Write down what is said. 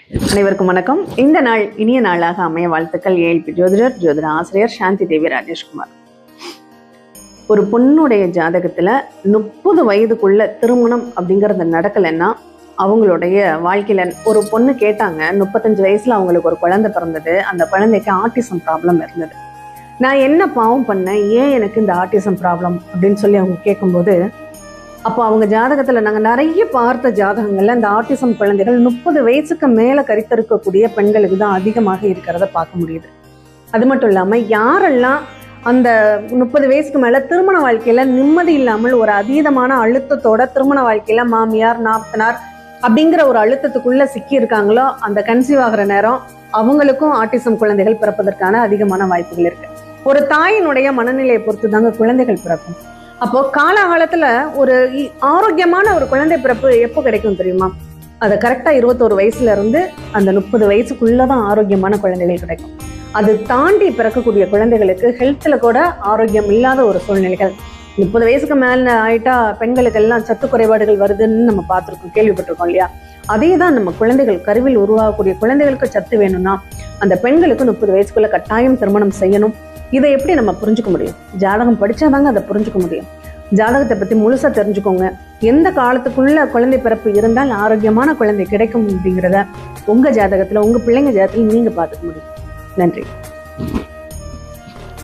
அனைவருக்கும் வணக்கம். இந்த நாள் இனிய நாளாக அமைய வாழ்த்துக்கள் ஏழ்பி ஜோதிடர் ஜோதிட ஆசிரியர் சாந்தி தேவி ராஜேஷ்குமார். ஒரு பொண்ணுடைய ஜாதகத்துல முப்பது வயதுக்குள்ள திருமணம் அப்படிங்கறது நடக்கலைன்னா அவங்களுடைய வாழ்க்கையில ஒரு பொண்ணு கேட்டாங்க முப்பத்தஞ்சு வயசுல அவங்களுக்கு ஒரு குழந்தை பிறந்தது அந்த குழந்தைக்கு ஆட்டிசம் ப்ராப்ளம் இருந்தது. நான் என்ன பாவம் பண்ணேன் ஏன் எனக்கு இந்த ஆட்டிசம் ப்ராப்ளம் அப்படின்னு சொல்லி அவங்க கேட்கும்போது அப்போ அவங்க ஜாதகத்துல நாங்க நிறைய பார்த்த ஜாதகங்கள்ல இந்த ஆர்டிசம் குழந்தைகள் முப்பது வயசுக்கு மேல கருத்தரிக்கக்கூடிய பெண்களுக்கு தான் அதிகமாக இருக்கிறத பார்க்க முடியுது. அது மட்டும் இல்லாம யாரெல்லாம் அந்த முப்பது வயசுக்கு மேல திருமண வாழ்க்கையில நிம்மதி இல்லாமல் ஒரு அதீதமான அழுத்தத்தோட திருமண வாழ்க்கையில மாமியார் நாத்தனார் அப்படிங்கிற ஒரு அழுத்தத்துக்குள்ள சிக்கி இருக்காங்களோ அந்த கன்சீவ் ஆகிற நேரம் அவங்களுக்கும் ஆட்டிசம் குழந்தைகள் பிறப்பதற்கான அதிகமான வாய்ப்புகள் இருக்கு. ஒரு தாயினுடைய மனநிலையை பொறுத்து தாங்க குழந்தைகள் பிறக்கும். அப்போ காலகாலத்துல ஒரு ஆரோக்கியமான ஒரு குழந்தை பிறப்பு எப்போ கிடைக்கும் தெரியுமா? அது கரெக்டா இருபத்தோரு வயசுல இருந்து அந்த முப்பது வயசுக்குள்ளதான் ஆரோக்கியமான குழந்தைகள் கிடைக்கும். அது தாண்டி பிறக்கக்கூடிய குழந்தைகளுக்கு ஹெல்த்ல கூட ஆரோக்கியம் இல்லாத ஒரு சூழ்நிலைகள். முப்பது வயசுக்கு மேல ஆயிட்டா பெண்களுக்கு எல்லாம் சத்து குறைபாடுகள் வருதுன்னு நம்ம பார்த்துருக்கோம் கேள்விப்பட்டிருக்கோம் இல்லையா? அதே தான் நம்ம குழந்தைகள் கருவில் உருவாகக்கூடிய குழந்தைகளுக்கு சத்து வேணும்னா அந்த பெண்களுக்கு முப்பது வயசுக்குள்ள கட்டாயம் திருமணம் செய்யணும். இதை எப்படி நம்ம புரிஞ்சுக்க முடியும்? ஜாதகம் படித்தாதாங்க அதை புரிஞ்சுக்க முடியும். ஜாதகத்தை பத்தி முழுசா தெரிஞ்சுக்கோங்க. எந்த காலத்துக்குள்ள குழந்தை பிறப்பு இருந்தால் ஆரோக்கியமான குழந்தை கிடைக்கும் அப்படிங்கிறத உங்க ஜாதகத்துல உங்க பிள்ளைங்க ஜாதகத்தில் நீங்க பார்த்துக்க முடியும். நன்றி.